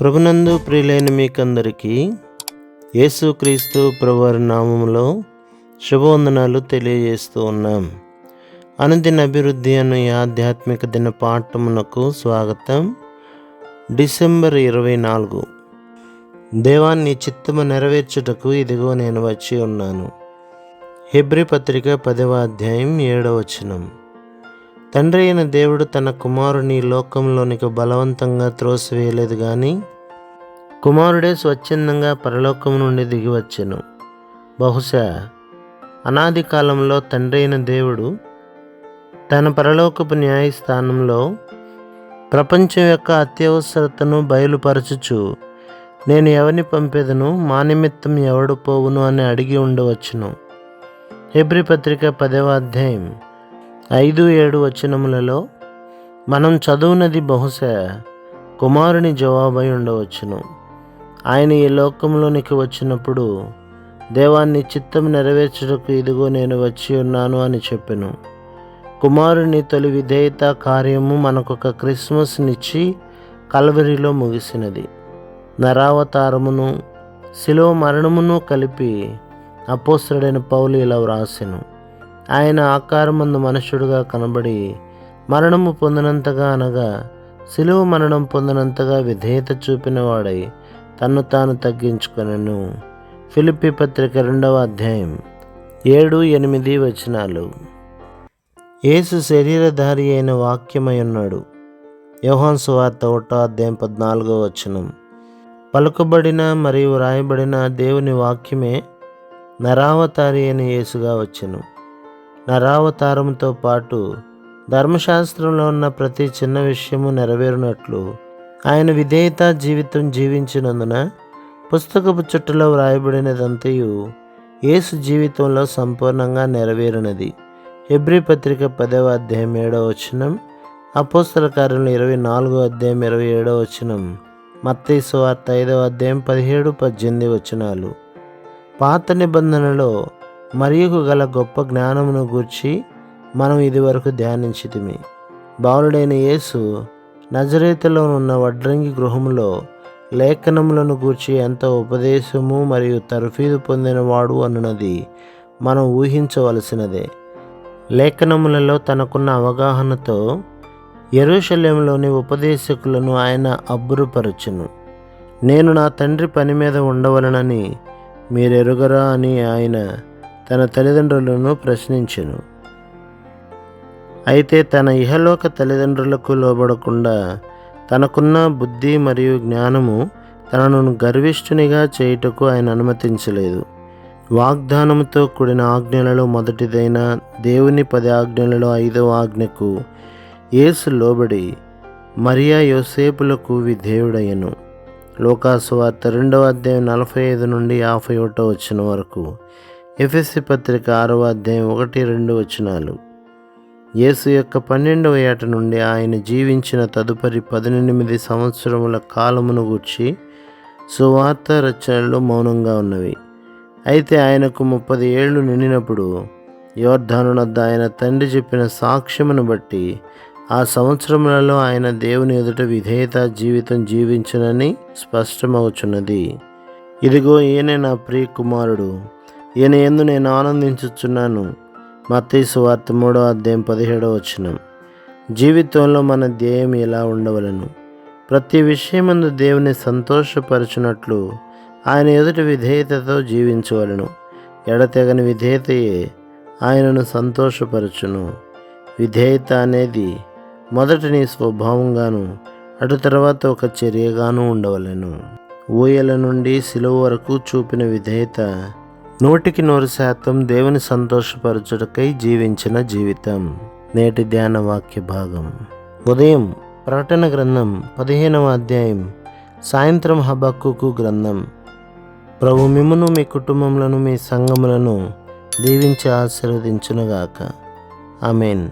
ప్రభునందు ప్రియులైన మీకందరికీ యేసుక్రీస్తు ప్రభువారి నామంలో శుభవందనాలు తెలియజేస్తూ ఉన్నాం. అనుదిన అభివృద్ధి అనే ఆధ్యాత్మిక దిన పాఠమునకు స్వాగతం. డిసెంబర్ ఇరవై నాలుగు. దేవాన్ని చిత్తము నెరవేర్చుటకు ఇదిగో నేను వచ్చి ఉన్నాను. హెబ్రి పత్రిక పదవ అధ్యాయం ఏడవచనం వచనం. తండ్రి అయిన దేవుడు తన కుమారుని లోకంలోనికి బలవంతంగా త్రోసివేయలేదు కానీ కుమారుడే స్వచ్ఛందంగా పరలోకం నుండి దిగివచ్చెను బహుశా అనాది కాలంలో తండ్రి అయిన దేవుడు తన పరలోకపు న్యాయస్థానంలో ప్రపంచం యొక్క అత్యవసరతను బయలుపరచుచు నేను ఎవరిని పంపేదను మా నిమిత్తం ఎవడు పోవును అని అడిగి ఉండవచ్చును. హెబ్రి పత్రిక పదవ అధ్యాయం. ఐదు ఏడు వచనములలో మనం చదువునది బహుశా కుమారుని జవాబై ఉండవచ్చును. ఆయన ఈ లోకంలోనికి వచ్చినప్పుడు దేవాన్ని చిత్తం నెరవేర్చుటకు ఇదిగో నేను వచ్చి ఉన్నాను అని చెప్పెను. కుమారుని తొలి విధేయత కార్యము మనకొక క్రిస్మస్నిచ్చి కలవరిలో ముగిసినది. నరావతారమును శిలో మరణమును కలిపి అపోసరుడైన పౌలు ఇలా వ్రాసెను. ఆయన ఆకారమందు మనుష్యుడుగా కనబడి మరణము పొందినంతగా అనగా శిలువ మరణం పొందినంతగా విధేయత చూపినవాడై తన్ను తాను తగ్గించుకొనను. ఫిలిపి పత్రిక రెండవ అధ్యాయం ఏడు ఎనిమిది వచనాలు. యేసు శరీరధారి అయిన వాక్యమై ఉన్నాడు. యోహాన్ సువార్త ఒకటో అధ్యాయం పద్నాలుగో వచనం. పలుకబడిన మరియు వ్రాయబడిన దేవుని వాక్యమే నరావతారి అయిన యేసుగా వచ్చను. నరావతారంతో పాటు ధర్మశాస్త్రంలో ఉన్న ప్రతి చిన్న విషయము నెరవేరినట్లు ఆయన విధేయత జీవితం జీవించినందున పుస్తకపు చుట్టలో వ్రాయబడినదంతయు యేసు జీవితంలో సంపూర్ణంగా నెరవేరినది. హెబ్రి పత్రిక పదవ అధ్యాయం ఏడవ వచనం అపోస్తల కార్యంలో ఇరవై నాలుగో అధ్యాయం ఇరవై ఏడవ వచనం మత్తయి సువార్త ఐదవ అధ్యాయం పదిహేడు పద్దెనిమిది వచనాలు. పాత నిబంధనలో మరియు గల గొప్ప జ్ఞానమును గూర్చి మనం ఇదివరకు ధ్యానించితిమి. బాలుడైన యేసు నజరేతలో ఉన్న వడ్రంగి గృహములో లేఖనములను గూర్చి ఎంత ఉపదేశము మరియు తర్ఫీదు పొందినవాడు అన్నది మనం ఊహించవలసినదే. లేఖనములలో తనకున్న అవగాహనతో ఎరుషలేంలోని ఉపదేశకులను ఆయన అబ్బురుపరచును. నేను నా తండ్రి పని మీద ఉండవలనని మీరెరుగరా అని ఆయన తన తల్లిదండ్రులను ప్రశ్నించెను. అయితే తన ఇహలోక తల్లిదండ్రులకు లోబడకుండా తనకున్న బుద్ధి మరియు జ్ఞానము తనను గర్విష్ఠునిగా చేయుటకు ఆయన అనుమతించలేదు. వాగ్దానముతో కూడిన ఆజ్ఞలలో మొదటిదైన దేవుని పది ఆజ్ఞలలో ఐదవ ఆజ్ఞకు యేసు లోబడి మరియా యోసేపులకు విధేయుడయ్యను. లోకాసు వార్త రెండవ అధ్యాయం నలభై ఐదు నుండి యాభై ఒకటో వచ్చిన వరకు. ఎఫ్ఎస్సి పత్రిక ఆరవ అధ్యాయం ఒకటి రెండు వచనాలు. యేసు యొక్క పన్నెండవ ఏట నుండి ఆయన జీవించిన తదుపరి పద్దెనిమిది సంవత్సరముల కాలమును గూర్చి సువార్త రచనలు మౌనంగా ఉన్నవి. అయితే ఆయనకు ముప్పది ఏళ్ళు నిండినప్పుడు యోర్ధాను ఆయన తండ్రి చెప్పిన సాక్ష్యమును బట్టి ఆ సంవత్సరములలో ఆయన దేవుని ఎదుట విధేయత జీవితం జీవించనని స్పష్టమవుచున్నది. ఇదిగో ఈయనే నా ప్రియ కుమారుడు. ఈయన ఎందు నేను ఆనందించుచున్నాను. మత్తయి వార్త మూడో అధ్యాయం పదిహేడో వచ్చినం జీవితంలో మన ధ్యేయం ఎలా ఉండవలను. ప్రతి విషయమందు దేవుని సంతోషపరచునట్లు ఆయన ఎదుటి విధేయతతో జీవించవలను. ఎడతెగని విధేయతయే ఆయనను సంతోషపరచును. విధేయత అనేది మొదట నీ స్వభావంగాను అటు తర్వాత ఒక చర్యగాను ఉండవలెను. ఊయల నుండి సిలువ వరకు చూపిన విధేయత నూటికి నూరు శాతం దేవుని సంతోషపరచుటకై జీవించిన జీవితం. నేటి ధ్యాన వాక్య భాగం. ఉదయం ప్రకటన గ్రంథం పదిహేనవ అధ్యాయం. సాయంత్రం హబక్కుకు గ్రంథం. ప్రభు మిమ్మును మీ కుటుంబములను మీ సంఘములను దీవించి ఆశీర్వదించునుగాక. ఆమెన్.